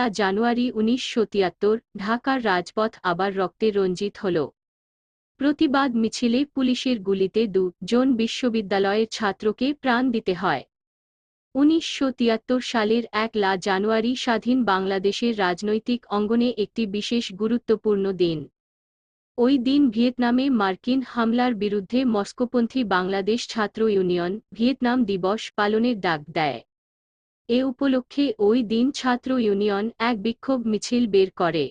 লা জানুয়ারি উনিশশো তিয়াত্তর, ঢাকার রাজপথ আবার রক্তে রঞ্জিত হল। প্রতিবাদ মিছিলে পুলিশের গুলিতে দু জন বিশ্ববিদ্যালয়ের ছাত্রকে প্রাণ দিতে হয়। উনিশশো তিয়াত্তর সালের এক লা জানুয়ারি স্বাধীন বাংলাদেশের রাজনৈতিক অঙ্গনে একটি বিশেষ গুরুত্বপূর্ণ দিন। ওই দিন ভিয়েতনামে মার্কিন হামলার বিরুদ্ধে মস্কোপন্থী বাংলাদেশ ছাত্র ইউনিয়ন ভিয়েতনাম দিবস পালনের ডাক দেয়। এ উপলক্ষে ওই দিন ছাত্র ইউনিয়ন এক বিক্ষোভ মিছিল বের করে।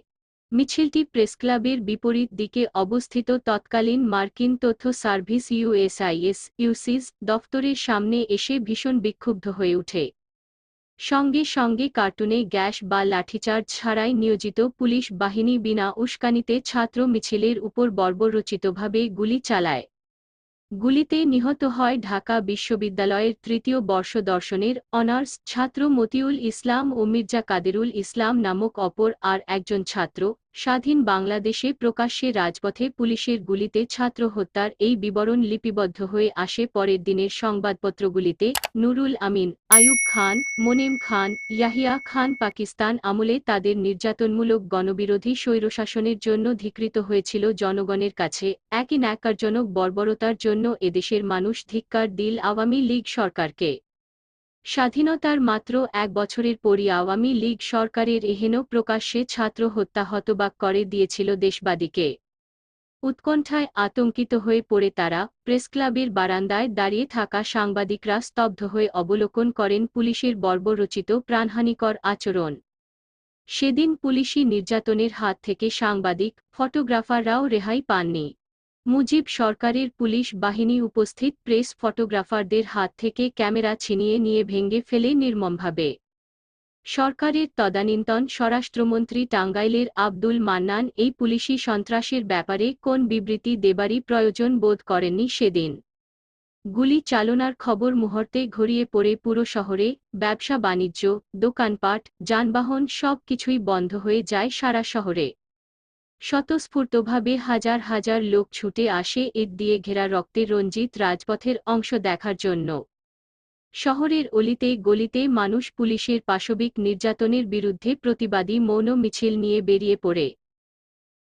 মিছিলটি প্রেসক্লাবের বিপরীত দিকে অবস্থিত তৎকালীন মার্কিন তথ্য সার্ভিস ইউএসআইএস ইউসিস দফতরের সামনে এসে ভীষণ বিক্ষুব্ধ হয়ে ওঠে। সঙ্গে সঙ্গে কার্টুনে গ্যাস বা লাঠিচার্জ ছাড়াই নিয়োজিত পুলিশ বাহিনী বিনা উস্কানিতে ছাত্র মিছিলের উপর বর্বরচিতভাবে গুলি চালায়। গুলিতে নিহত হয় ঢাকা বিশ্ববিদ্যালয়ের তৃতীয় বর্ষ দর্শনের অনার্স ছাত্র মতিউল ইসলাম ও মির্জা কাদেরুল ইসলাম নামক অপর আর একজন ছাত্র। স্বাধীন বাংলাদেশে প্রকাশ্যে রাজপথে পুলিশের গুলিতে ছাত্র হত্যার এই বিবরণ লিপিবদ্ধ হয়ে আসে পরের দিনের সংবাদপত্রগুলিতে নুরুল আমিন আয়ুব খান, মোনেম খান, ইয়াহিয়া খান পাকিস্তান আমলে তাদের নির্যাতনমূলক গণবিরোধী স্বৈরশাসনের জন্য ধিকৃত হয়েছিল জনগণের কাছে একই ন্যাকারজনক বর্বরতার জন্য এদেশের মানুষ ধিক্কার দিল আওয়ামী লীগ সরকারকে। স্বাধীনতার মাত্র এক বছরের পরই আওয়ামী লীগ সরকারের এহেন প্রকাশ্যে ছাত্র হত্যা হতবাক করে দিয়েছিল দেশবাদীকে। উৎকণ্ঠায় আতঙ্কিত হয়ে পড়ে তারা প্রেসক্লাবের বারান্দায় দাঁড়িয়ে থাকা সাংবাদিকরা স্তব্ধ হয়ে অবলোকন করেন পুলিশের বর্বরচিত প্রাণহানিকর আচরণ। সেদিন পুলিশি নির্যাতনের হাত থেকে সাংবাদিক, ফটোগ্রাফাররাও রেহাই পাননি। মুজিব সরকারের পুলিশ বাহিনী উপস্থিত প্রেস ফটোগ্রাফারদের হাত থেকে ক্যামেরা ছিনিয়ে নিয়ে ভেঙ্গে ফেলে নির্মমভাবে। সরকারের তদানীন্তন স্বরাষ্ট্রমন্ত্রী টাঙ্গাইলের আব্দুল মান্নান এই পুলিশি সন্ত্রাসের ব্যাপারে কোন বিবৃতি দেবারই প্রয়োজন বোধ করেননি সেদিন। গুলি চালনার খবর মুহূর্তে ঘড়িয়ে পড়ে পুরো শহরে, ব্যবসা, বাণিজ্য, দোকানপাট, যানবাহন সব কিছুই বন্ধ হয়ে যায় সারা শহরে। স্বতঃস্ফূর্তভাবে হাজার হাজার লোক ছুটে আসে এর দিয়ে ঘেরা রক্তে রঞ্জিত রাজপথের অংশ দেখার জন্য। শহরের অলিতে গলিতে মানুষ পুলিশের পাশবিক নির্যাতনের বিরুদ্ধে প্রতিবাদী মৌন মিছিল নিয়ে বেরিয়ে পড়ে।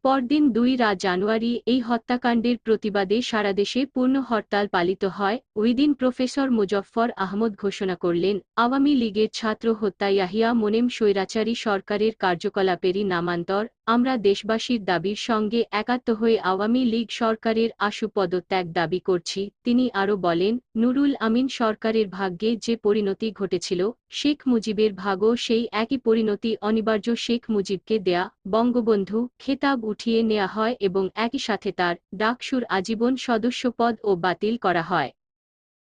পরদিন দুই রা জানুয়ারি এই হত্যাকাণ্ডের প্রতিবাদে সারা দেশে পূর্ণ হরতাল পালিত হয়। ওই দিন প্রফেসর মুজফফর আহমদ ঘোষণা করলেন, আওয়ামী লীগের ছাত্র হত্যা ইয়াহিয়া মোনেম স্বৈরাচারী সরকারের কার্যকলাপেরই নামান্তর। আমরা দেশবাসীর দাবির সঙ্গে একাত্ম হয়ে আওয়ামী লীগ সরকারের আশু পদত্যাগ দাবি করছি, তিনি আরও বলেন, নুরুল আমিন সরকারের ভাগ্যে যে পরিণতি ঘটেছিল, শেখ মুজিবের ভাগও সেই একই পরিণতি অনিবার্য শেখ মুজিবকে দেয়া, বঙ্গবন্ধু খেতাব উঠিয়ে নেওয়া হয় এবং একই সাথে তার ডাকসুর আজীবন সদস্যপদ ও বাতিল করা হয়।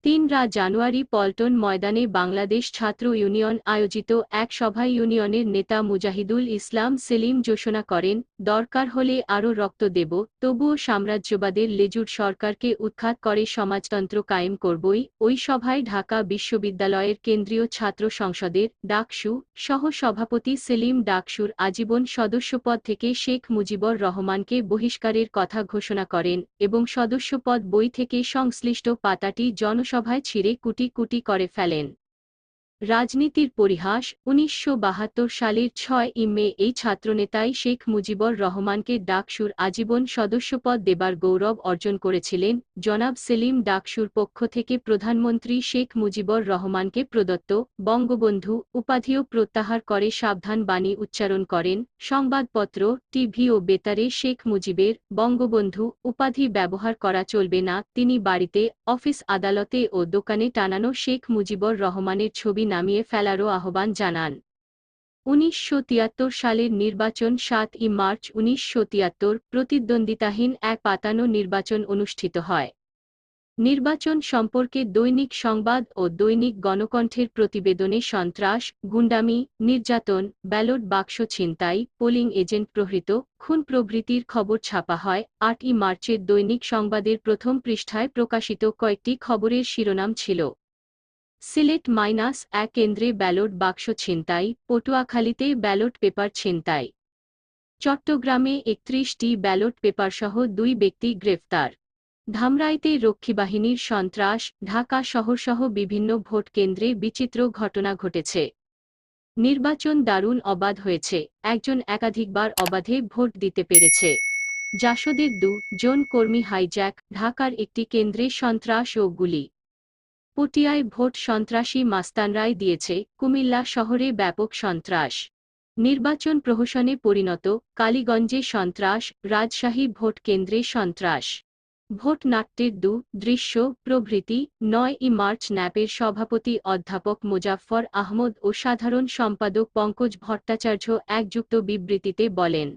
তিন রা জানুয়ারি পল্টন ময়দানে বাংলাদেশ ছাত্র ইউনিয়ন আয়োজিত এক সভায় ইউনিয়নের নেতা মুজাহিদুল ইসলাম সেলিম ঘোষণা করেন, দরকার হলে আরও রক্ত দেব, তবুও সাম্রাজ্যবাদের লেজুর সরকারকে উৎখাত করে সমাজতন্ত্র কায়েম করবই। ওই সভায় ঢাকা বিশ্ববিদ্যালয়ের কেন্দ্রীয় ছাত্র সংসদের ডাকসু সহ সভাপতি সেলিম ডাকসুর আজীবন সদস্যপদ থেকে শেখ মুজিবর রহমানকে বহিষ্কারের কথা ঘোষণা করেন এবং সদস্যপদ বই থেকে সংশ্লিষ্ট পাতাটি জন সভায় ছিঁড়ে কুটি কুটি করে ফেলেন। রাজনীতির পরিহাস উনিশশো বাহাত্তর সালের ছয় ই মে এই ছাত্রনেতাই শেখ মুজিবর রহমানকে ডাকসুর আজীবন সদস্যপদ দেবার গৌরব অর্জন করেছিলেন। জনাব সেলিম ডাকসুর পক্ষ থেকে প্রধানমন্ত্রী শেখ মুজিবর রহমানকে প্রদত্ত বঙ্গবন্ধু উপাধিও প্রত্যাহার করে সাবধান বাণী উচ্চারণ করেন। সংবাদপত্র, টিভি ও বেতারে শেখ মুজিবের বঙ্গবন্ধু উপাধি ব্যবহার করা চলবে না। তিনি বাড়িতে, অফিস আদালতে ও দোকানে টানানো শেখ মুজিবর রহমানের ছবি নামিয়ে ফেলারও আহ্বান জানান। উনিশশো তিয়াত্তর সালের নির্বাচন সাত ই মার্চ উনিশশো তিয়াত্তর প্রতিদ্বন্দ্বিতাহীন এক পাতানো নির্বাচন অনুষ্ঠিত হয়। নির্বাচন সম্পর্কে দৈনিক সংবাদ ও দৈনিক গণকণ্ঠের প্রতিবেদনে সন্ত্রাস, গুন্ডামি, নির্যাতন, ব্যালট বাক্স ছিনতাই, পোলিং এজেন্ট প্রহৃত, খুন প্রভৃতির খবর ছাপা হয়, আট ই মার্চের দৈনিক সংবাদের প্রথম পৃষ্ঠায় প্রকাশিত কয়েকটি খবরের শিরোনাম ছিল। সিলেট মাইনাস এক কেন্দ্রে ব্যালট বাক্স ছিনতাই, পটুয়াখালীতে ব্যালট পেপার ছিনতাই। চট্টগ্রামে একত্রিশটি ব্যালট পেপারসহ দুই ব্যক্তি গ্রেফতার। ধামরাইতে রক্ষীবাহিনীর সন্ত্রাস, ঢাকা শহরসহ বিভিন্ন ভোট কেন্দ্রে বিচিত্র ঘটনা ঘটেছে। নির্বাচন দারুণ অবাধ হয়েছে, একজন একাধিকবার অবাধে ভোট দিতে পেরেছে। জাসদের দু, জন কর্মী হাইজ্যাক, ঢাকার একটি কেন্দ্রে সন্ত্রাস ও গুলি। পটিয়ায় ভোট সন্ত্রাসী মাস্তানরাই দিয়েছে কুমিল্লা শহরে ব্যাপক সন্ত্রাস। নির্বাচন প্রহসনে পরিণত কালীগঞ্জে সন্ত্রাস, রাজশাহী ভোট কেন্দ্রে সন্ত্রাস। ভোট নাট্যের দু দৃশ্য, প্রভৃতি, নয় ই মার্চ ন্যাপের সভাপতি অধ্যাপক মুজাফফর আহমদ ও সাধারণ সম্পাদক পঙ্কজ ভট্টাচার্য একযুক্ত বিবৃতিতে বলেন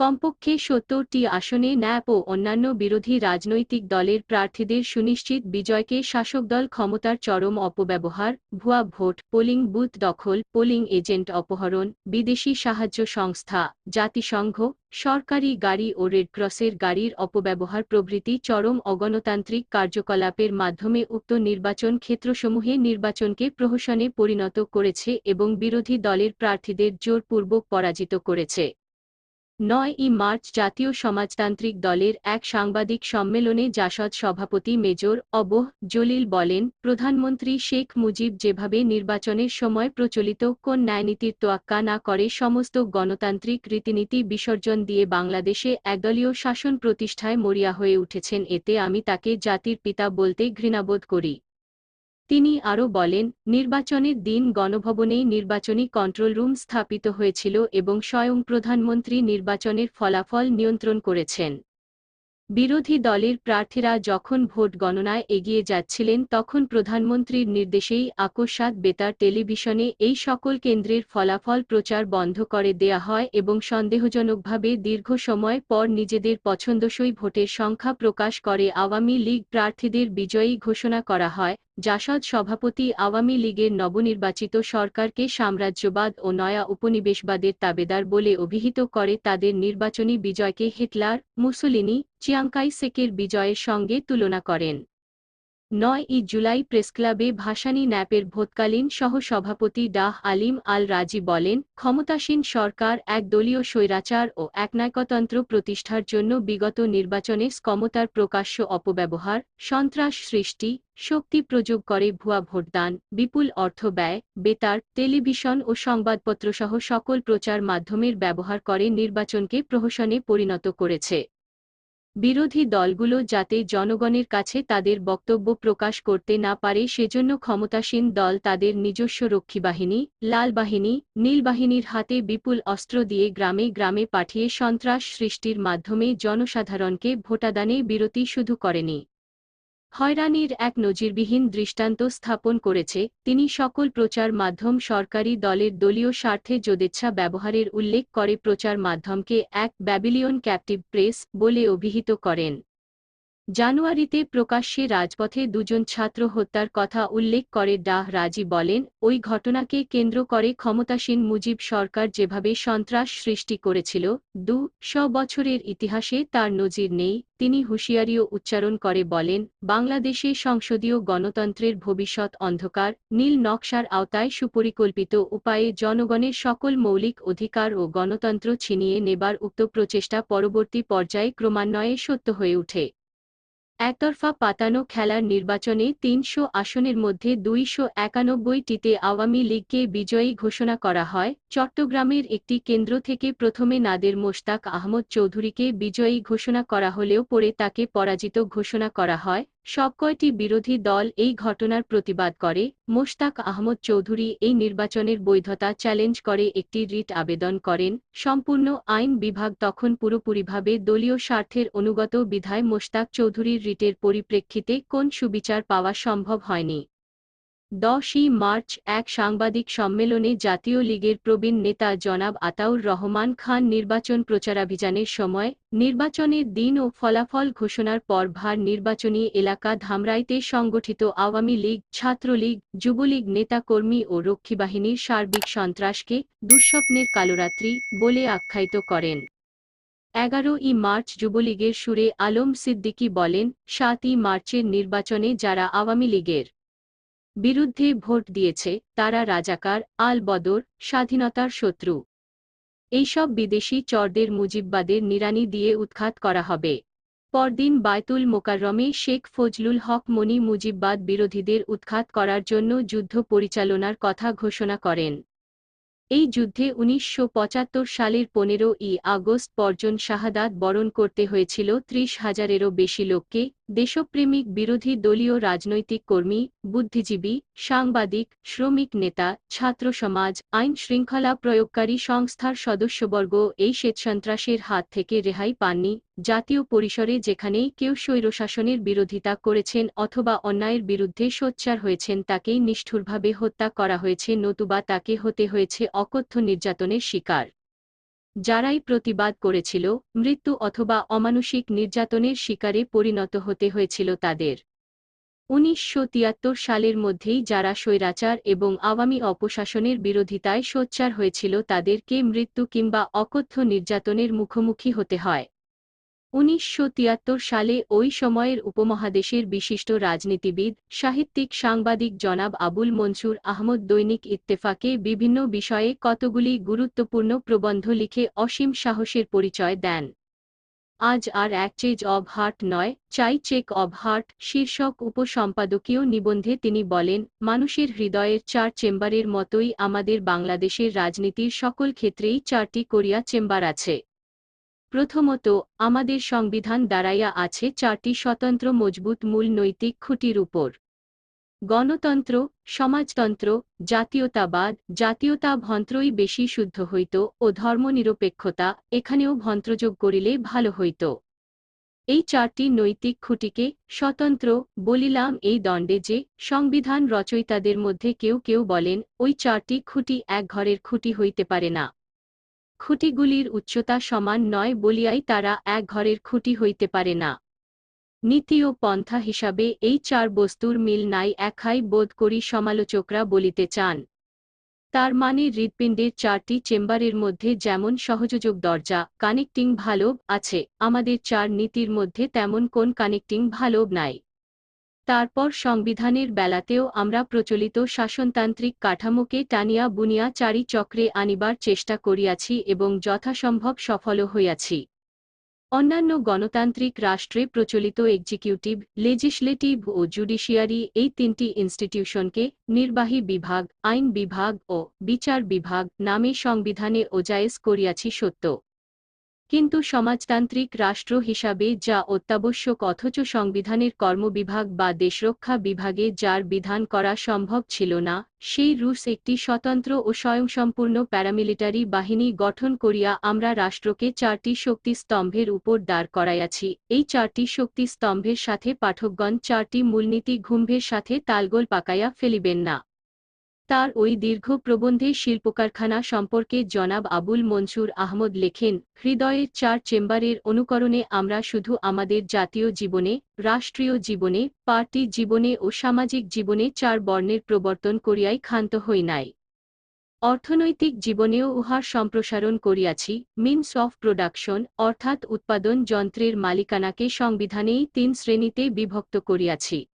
কমপক্ষে সত্তরটি আসনে ন্যাপ ও অন্যান্য বিরোধী রাজনৈতিক দলের প্রার্থীদের সুনিশ্চিত বিজয়কে শাসক দল ক্ষমতার চরম অপব্যবহার, ভুয়া ভোট, পোলিং বুথ দখল, পোলিং এজেন্ট অপহরণ, বিদেশি সাহায্য সংস্থা, জাতিসংঘ, সরকারি গাড়ি ও রেডক্রসের গাড়ির অপব্যবহার প্রভৃতি চরম অগণতান্ত্রিক কার্যকলাপের মাধ্যমে উক্ত নির্বাচন ক্ষেত্রসমূহে নির্বাচনকে প্রহসনে পরিণত করেছে এবং বিরোধী দলের প্রার্থীদের জোরপূর্বক পরাজিত করেছে। নয় ই মার্চ জাতীয় সমাজতান্ত্রিক দলের এক সাংবাদিক সম্মেলনে জাসদ সভাপতি মেজর অবহ জলিল বলেন, প্রধানমন্ত্রী শেখ মুজিব যেভাবে নির্বাচনের সময় প্রচলিত কোন ন্যায়নীতির তোয়াক্কা না করে সমস্ত গণতান্ত্রিক রীতিনীতি বিসর্জন দিয়ে বাংলাদেশে একদলীয় শাসন প্রতিষ্ঠায় মরিয়া হয়ে উঠেছেন, এতে আমি তাকে জাতির পিতা বলতে ঘৃণাবোধ করি। তিনি আরও বলেন, নির্বাচনের দিন গণভবনেই নির্বাচনী কন্ট্রোল রুম স্থাপিত হয়েছিল এবং স্বয়ং প্রধানমন্ত্রী নির্বাচনের ফলাফল নিয়ন্ত্রণ করেছেন। বিরোধী দলের প্রার্থীরা যখন ভোট গণনায় এগিয়ে যাচ্ছিলেন তখন প্রধানমন্ত্রীর নির্দেশেই আকস্মাত বেতার টেলিভিশনে এই সকল কেন্দ্রের ফলাফল প্রচার বন্ধ করে দেয়া হয় এবং সন্দেহজনকভাবে দীর্ঘ সময় পর নিজেদের পছন্দসই ভোটের সংখ্যা প্রকাশ করে আওয়ামী লীগ প্রার্থীদের বিজয়ী ঘোষণা করা হয়। জাসদ সভাপতি আওয়ামী লীগের নবনির্বাচিত সরকারকে সাম্রাজ্যবাদ ও নয়া উপনিবেশবাদের তাবেদার বলে অভিহিত করে তাদের নির্বাচনী বিজয়কে হিটলার, মুসুলিনি চিয়াংকাই সেকের বিজয়ের সঙ্গে তুলনা করেন। নয় ই জুলাই প্রেসক্লাবে ভাসানী ন্যাপের ভোটকালীন সহ-সভাপতি ডাহ আলিম আল রাজি বলেন, ক্ষমতাসীন সরকার এক দলীয় স্বৈরাচার ও একনায়কতন্ত্র প্রতিষ্ঠার জন্য বিগত নির্বাচনে স্কমতার প্রকাশ্য অপব্যবহার, সন্ত্রাস সৃষ্টি, শক্তি প্রযোগ করে ভুয়া ভোটদান, বিপুল অর্থ ব্যয়, বেতার, টেলিভিশন ও সংবাদপত্রসহ সকল প্রচার মাধ্যমের ব্যবহার করে নির্বাচনকে প্রহসনে পরিণত করেছে। বিরোধী দলগুলো যাতে জনগণের কাছে তাদের বক্তব্য প্রকাশ করতে না পারে সেজন্য ক্ষমতাসীন দল তাদের নিজস্ব রক্ষীবাহিনী, লাল বাহিনী, নীল বাহিনীর হাতে বিপুল অস্ত্র দিয়ে গ্রামে গ্রামে পাঠিয়ে সন্ত্রাস সৃষ্টির মাধ্যমে জনসাধারণকে ভোটাদানে বিরতি শুধু করেনি। হয়রানির এক নজিরবিহীন দৃষ্টান্ত স্থাপন করেছে, তিনি সকল প্রচার মাধ্যম সরকারি দলের দলীয় স্বার্থে যদেচ্ছা ব্যবহারের উল্লেখ করে প্রচার মাধ্যমকে এক ব্যাবিলিয়ন ক্যাপটিভ প্রেস বলে অভিহিত করেন। জানুয়ারিতে প্রকাশ্যে রাজপথে দুজন ছাত্র হত্যার কথা উল্লেখ করে ডাহ রাজি বলেন, ওই ঘটনাকে কেন্দ্র করে ক্ষমতাসীন মুজিব সরকার যেভাবে সন্ত্রাস সৃষ্টি করেছিল, দু শ বছরের ইতিহাসে তার নজির নেই, তিনি হুঁশিয়ারিও উচ্চারণ করে বলেন, বাংলাদেশে সংসদীয় গণতন্ত্রের ভবিষ্যৎ অন্ধকার, নীল নকশার আওতায় সুপরিকল্পিত উপায়ে জনগণের সকল মৌলিক অধিকার ও গণতন্ত্র ছিনিয়ে নেবার উক্ত প্রচেষ্টা পরবর্তী পর্যায়ে ক্রমান্বয়ে সত্য হয়ে ওঠে। একতরফা পাতানো খেলার নির্বাচনে তিনশো আসনের মধ্যে দুইশো একানব্বইটিতে আওয়ামী লীগকে বিজয়ী ঘোষণা করা হয়। চট্টগ্রামের একটি কেন্দ্র থেকে প্রথমে নাদের মোশতাক আহমদ চৌধুরীকে বিজয়ী ঘোষণা করা হলেও পরে তাকে পরাজিত ঘোষণা করা হয়। সবকয়টি বিরোধী দল এই ঘটনার প্রতিবাদ করে। মোশতাক আহমদ চৌধুরী এই নির্বাচনের বৈধতা চ্যালেঞ্জ করে একটি রিট আবেদন করেন। সম্পূর্ণ আইন বিভাগ তখন পুরোপুরিভাবে দলীয় স্বার্থের অনুগত বিধায় মোশতাক চৌধুরীর রিটের পরিপ্রেক্ষিতে কোন সুবিচার পাওয়া সম্ভব হয়নি। দশই মার্চ এক সাংবাদিক সম্মেলনে জাতীয় লীগের প্রবীণ নেতা জনাব আতাউর রহমান খান নির্বাচন প্রচারাভিযানের সময় নির্বাচনের দিন ও ফলাফল ঘোষণার পর ভার নির্বাচনী এলাকা ধামরাইতে সংগঠিত আওয়ামী লীগ, ছাত্রলীগ, যুবলীগ নেতাকর্মী ও রক্ষীবাহিনীর সার্বিক সন্ত্রাসকে দুঃস্বপ্নের কালোরাত্রি বলে আখ্যায়িত করেন। এগারো ই মার্চ যুবলীগের সুরে আলম সিদ্দিকী বলেন, সাতই মার্চের নির্বাচনে যারা আওয়ামী লীগের বিরুদ্ধে ভোট দিয়েছে তারা রাজাকার, আল বদর, স্বাধীনতার শত্রু। এইসব বিদেশি চরদের মুজিববাদের নিরানি দিয়ে উৎখাত করা হবে। পরদিন বায়তুল মোকাররমে শেখ ফজলুল হক মনি মুজিববাদ বিরোধীদের উৎখাত করার জন্য যুদ্ধ পরিচালনার কথা ঘোষণা করেন। এই যুদ্ধে উনিশশো পঁচাত্তর সালের পনেরো ই আগস্ট পর্যন্ত শাহাদাত বরণ করতে হয়েছিল ত্রিশ হাজারেরও বেশি লোককে দেশপ্রেমিক বিরোধী দলীয় রাজনৈতিক কর্মী, বুদ্ধিজীবী, সাংবাদিক, শ্রমিক নেতা, ছাত্র সমাজ, আইন শৃঙ্খলা প্রয়োগকারী সংস্থার সদস্যবর্গ এই শ্বেতসন্ত্রাসের হাত থেকে রেহাই পাননি। জাতীয় পরিসরে যেখানেই কেউ স্বৈরশাসনের বিরোধিতা করেছেন অথবা অন্যায়ের বিরুদ্ধে সোচ্চার হয়েছেন তাকেই নিষ্ঠুরভাবে হত্যা করা হয়েছে নতুবা তাকে হতে হয়েছে অকথ্য নির্যাতনের শিকার। যারাই প্রতিবাদ করেছিল, মৃত্যু অথবা অমানসিক নির্যাতনের শিকারে পরিণত হতে হয়েছিল তাদের। উনিশশো তিয়াত্তর সালের মধ্যেই যারা স্বৈরাচার এবং আওয়ামী অপশাসনের বিরোধিতায় সোচ্চার হয়েছিল তাদেরকে মৃত্যু কিংবা অকথ্য নির্যাতনের মুখোমুখি হতে হয়। উনিশশো তিয়াত্তর সালে ওই সময়ের উপমহাদেশের বিশিষ্ট রাজনীতিবিদ, সাহিত্যিক, সাংবাদিক জনাব আবুল মনসুর আহমদ দৈনিক ইত্তেফাকে বিভিন্ন বিষয়ে কতগুলি গুরুত্বপূর্ণ প্রবন্ধ লিখে অসীম সাহসের পরিচয় দেন। আজ আর এক চেজ অব হার্ট নয়, চাই চেক অব হার্ট, শীর্ষক উপসম্পাদকীয় নিবন্ধে তিনি বলেন, মানুষের হৃদয়ের চার চেম্বারের মতোই আমাদের বাংলাদেশের রাজনীতির সকল ক্ষেত্রেই চারটি কোরিয়া চেম্বার আছে। প্রথমত, আমাদের সংবিধান দাঁড়াইয়া আছে চারটি স্বতন্ত্র মজবুত মূল নৈতিক খুঁটির উপর। গণতন্ত্র, সমাজতন্ত্র, জাতীয়তাবাদ জাতীয়তা ভন্ত্রই বেশি শুদ্ধ হইত ও ধর্মনিরপেক্ষতা এখানেও ভন্ত্রযোগ করিলে ভালো হইত। এই চারটি নৈতিক খুঁটিকে স্বতন্ত্র বলিলাম এই দণ্ডে যে সংবিধান রচয়িতাদের মধ্যে কেউ কেউ বলেন, ওই চারটি খুঁটি এক ঘরের খুঁটি হইতে পারে না। খুঁটিগুলির উচ্চতা সমান নয় বলিয়াই তারা এক ঘরের খুঁটি হইতে পারে না। নীতি ও পন্থা হিসাবে এই চার বস্তুর মিল নাই একাই বোধ করি সমালোচকরা বলিতে চান। তার মানে হৃৎপিণ্ডের চারটি চেম্বারের মধ্যে যেমন সহযোজক দরজা, কানেক্টিং ভালোব আছে, আমাদের চার নীতির মধ্যে তেমন কোন কানেক্টিং ভালোব নাই। তারপর সংবিধানের বেলাতেও আমরা প্রচলিত শাসনতান্ত্রিক কাঠামোকে টানিয়া বুনিয়া চারি চক্রে আনিবার চেষ্টা করিয়াছি এবং যথাসম্ভব সফলও হইয়াছি। অন্যান্য গণতান্ত্রিক রাষ্ট্রে প্রচলিত এক্সিকিউটিভ, লেজিসলেটিভ ও জুডিশিয়ারি এই তিনটি ইনস্টিটিউশনকে নির্বাহী বিভাগ, আইন বিভাগ ও বিচার বিভাগ নামে সংবিধানে ওজায়েজ করিয়াছি সত্য। কিন্তু সমাজতান্ত্রিক রাষ্ট্র হিসাবে যা অত্যাবশ্যক অথচ সংবিধানের কর্মবিভাগ বা দেশরক্ষা বিভাগে যার বিধান করা সম্ভব ছিল না, সেই রুশ একটি স্বতন্ত্র ও স্বয়ংসম্পূর্ণ প্যারামিলিটারি বাহিনী গঠন করিয়া আমরা রাষ্ট্রকে চারটি শক্তি স্তম্ভের উপর দাঁড় করাইয়াছি। এই চারটি শক্তি স্তম্ভের সাথে পাঠকগণ চারটি মূলনীতি ঘুম্ভের সাথে তালগোল পাকাইয়া ফেলিবেন না। তার ওই দীর্ঘ প্রবন্ধে শিল্পকারখানা সম্পর্কে জনাব আবুল মনসুর আহমদ লেখেন, হৃদয়ের চার চেম্বারের অনুকরণে আমরা শুধু আমাদের জাতীয় জীবনে, রাষ্ট্রীয় জীবনে, পার্টি জীবনে ও সামাজিক জীবনে চার বর্ণের প্রবর্তন করিয়াই ক্ষান্ত হই নাই। অর্থনৈতিক জীবনেও উহার সম্প্রসারণ করিয়াছি, মিনস অফ প্রোডাকশন, অর্থাৎ উৎপাদন যন্ত্রের মালিকানাকে সংবিধানেই তিন শ্রেণীতে বিভক্ত করিয়াছি।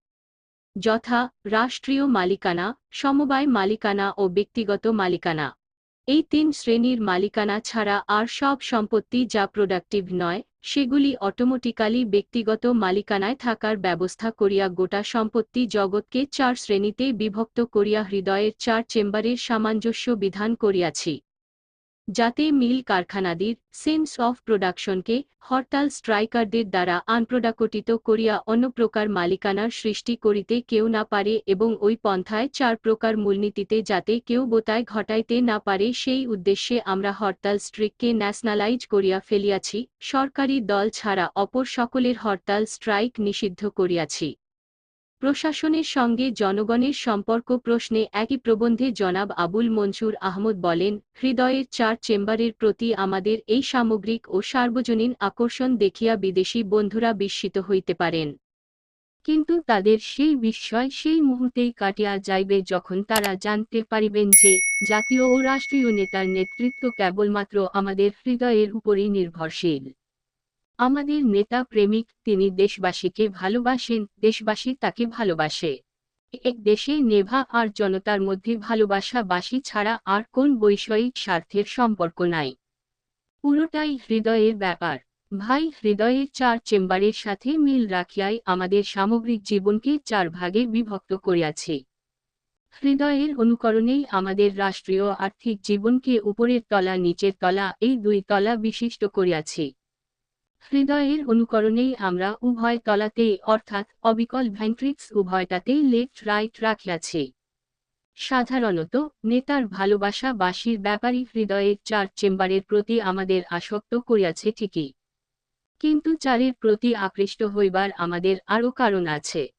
যথা রাষ্ট্রীয় মালিকানা, সমবায় মালিকানা ও ব্যক্তিগত মালিকানা। এই তিন শ্রেণির মালিকানা ছাড়া আর সব সম্পত্তি যা প্রোডাক্টিভ নয়, সেগুলি অটোমেটিক্যালি ব্যক্তিগত মালিকানায় থাকার ব্যবস্থা করিয়া গোটা সম্পত্তি জগৎকে চার শ্রেণীতে বিভক্ত করিয়া হৃদয়ের চার চেম্বারের সামঞ্জস্য বিধান করিয়াছি। যাতে মিল কারখানাদির সেন্স অফ প্রোডাকশনকে হরতাল স্ট্রাইকারদের দ্বারা আনপ্রোডাকটিত করিয়া অন্য প্রকার মালিকানার সৃষ্টি করিতে কেউ না পারে এবং ওই পন্থায় চার প্রকার মূলনীতিতে যাতে কেউ বোতায় ঘটাইতে না পারে, সেই উদ্দেশ্যে আমরা হরতাল স্ট্রিককে ন্যাশনালাইজ করিয়া ফেলিয়াছি। সরকারি দল ছাড়া অপর সকলের হরতাল স্ট্রাইক নিষিদ্ধ করিয়াছি। প্রশাসনের সঙ্গে জনগণের সম্পর্ক প্রশ্নে একই প্রবন্ধে জনাব আবুল মনসুর আহমদ বলেন, হৃদয়ের চার চেম্বারের প্রতি আমাদের এই সামগ্রিক ও সার্বজনীন আকর্ষণ দেখিয়া বিদেশি বন্ধুরা বিস্মিত হইতে পারেন। কিন্তু তাদের সেই বিস্ময় সেই মুহূর্তেই কাটিয়া যাইবে যখন তারা জানতে পারিবেন যে, জাতীয় ও রাষ্ট্রীয় নেতার নেতৃত্ব কেবলমাত্র আমাদের হৃদয়ের উপরই নির্ভরশীল। আমাদের নেতা প্রেমিক তিনি দেশবাসীকে ভালোবাসেন, দেশবাসী তাকে ভালোবাসে। এক দেশে নেভা আর জনতার মধ্যে ভালোবাসা বাসী ছাড়া আর কোন বৈষয়িক স্বার্থের সম্পর্ক নাই। পুরোটাই হৃদয়ের ব্যাপার। ভাই হৃদয়ের চার চেম্বারের সাথে মিল রাখিয়াই আমাদের সামগ্রিক জীবনকে চার ভাগে বিভক্ত করিয়াছে। হৃদয়ের অনুকরণেই আমাদের রাষ্ট্রীয় আর্থিক জীবনকে উপরের তলা, নিচের তলা, এই দুই তলা বিশিষ্ট করিয়াছি। হৃদয়ের অনুকরণেই আমরা উভয় তলাতেই, অর্থাৎ অবিকল ভ্যান্ট্রিক্স উভয়টাতেই লেফট রাইট রাখিয়াছি। সাধারণত, নেতার ভালোবাসা বাসির ব্যাপারী হৃদয়ের চার চেম্বারের প্রতি আমাদের আসক্ত করিয়াছে ঠিকই। কিন্তু চারের প্রতি আকৃষ্ট হইবার আমাদের আরও কারণ আছে।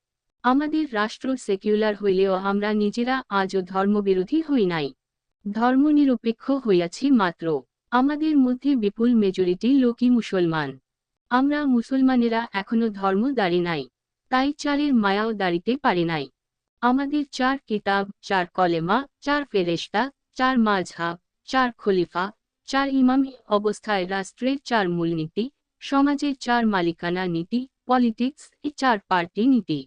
আমাদের রাষ্ট্র সেকুলার হইলেও আমরা নিজেরা আজও ধর্মবিরোধী হই নাই। ধর্মনিরপেক্ষ হইয়াছি মাত্র। আমাদের মধ্যে বিপুল মেজরিটি লোকই মুসলমান। আমরা মুসলমানেরা এখনও ধর্ম দাঁড়ি নাই, তাই চারের মায়াও দাঁড়িতে পারি নাই। আমাদের চার কিতাব, চার কলেমা, চার ফেরেশতা, চার মাঝহাব চার খলিফা, চার ইমামি অবস্থায় রাষ্ট্রের চার মূলনীতি, সমাজের চার মালিকানা নীতি, পলিটিক্স এ চার পার্টি নীতি।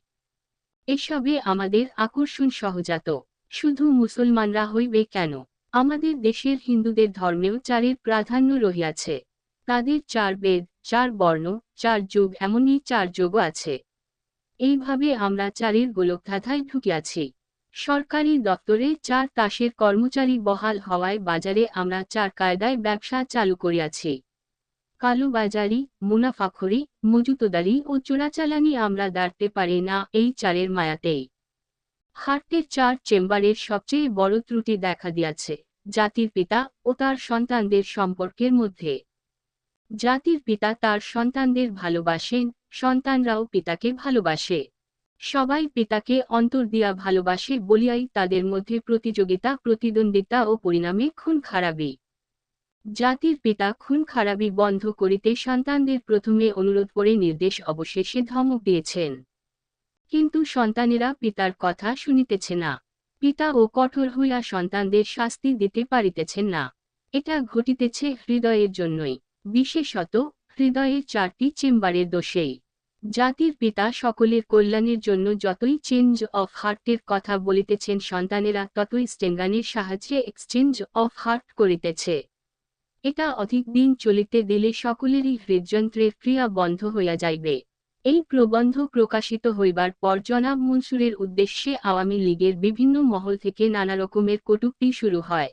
এসবে আমাদের আকর্ষণ সহজাত, শুধু মুসলমানরা হইবে কেন? আমাদের দেশের হিন্দুদের ধর্মেও চারের প্রাধান্য রহিয়াছে। তাদের চার বেদ, চার বর্ণ, চার যুগ, এমনই চার যোগও আছে। এইভাবে আমরা চারের গোলকধাঁধায় ঢুকিয়াছি সরকারি দপ্তরে চার তাসের কর্মচারী বহাল হওয়ায় বাজারে আমরা চার কায়দায় ব্যবসা চালু করিয়াছি কালোবাজারি, মুনাফাখরি, মজুতদারি ও চোরাচালানি আমরা দাঁড়তে পারি না এই চারের মায়াতেই। হার্টের চার চেম্বারের সবচেয়ে বড় ত্রুটি দেখা দিয়াছে, জাতির পিতা ও তার সন্তানদের সম্পর্কের মধ্যে। জাতির পিতা তার সন্তানদের ভালোবাসেন, সন্তানরাও পিতাকে ভালোবাসে। সবাই পিতাকে অন্তর দিয়া ভালোবাসে বলিয়াই তাদের মধ্যে প্রতিযোগিতা, প্রতিদ্বন্দ্বিতা ও পরিণামে খুন খারাপি। জাতির পিতা খুন খারাপি বন্ধ করিতে সন্তানদের প্রথমে অনুরোধ করে নির্দেশ অবশেষে ধমক দিয়েছেন। কিন্তু সন্তানেরা পিতার কথা শুনিতেছে না। পিতা ও কঠোর হইয়া সন্তানদের শাস্তি দিতে পারিতেছেন না। এটা ঘটিতেছে হৃদয়ের জন্যই। বিশেষত হৃদয়ের চারটি চেম্বারের দোষেই জাতির পিতা সকলের কল্যাণের জন্য যতই চেঞ্জ অফ হার্টের কথা বলিতেছেন সন্তানেরা, ততই স্টেঙ্গানের সাহায্যে এক্সচেঞ্জ অফ হার্ট করিতেছে। এটা অধিক দিন চলিতে দিলে সকলেরই হৃদযন্ত্রের ক্রিয়া বন্ধ হইয়া যাইবে। এই প্রবন্ধ প্রকাশিত হইবার পর জনাব মনসুরের উদ্দেশ্যে আওয়ামী লীগের বিভিন্ন মহল থেকে নানা রকমের কটূক্তি শুরু হয়।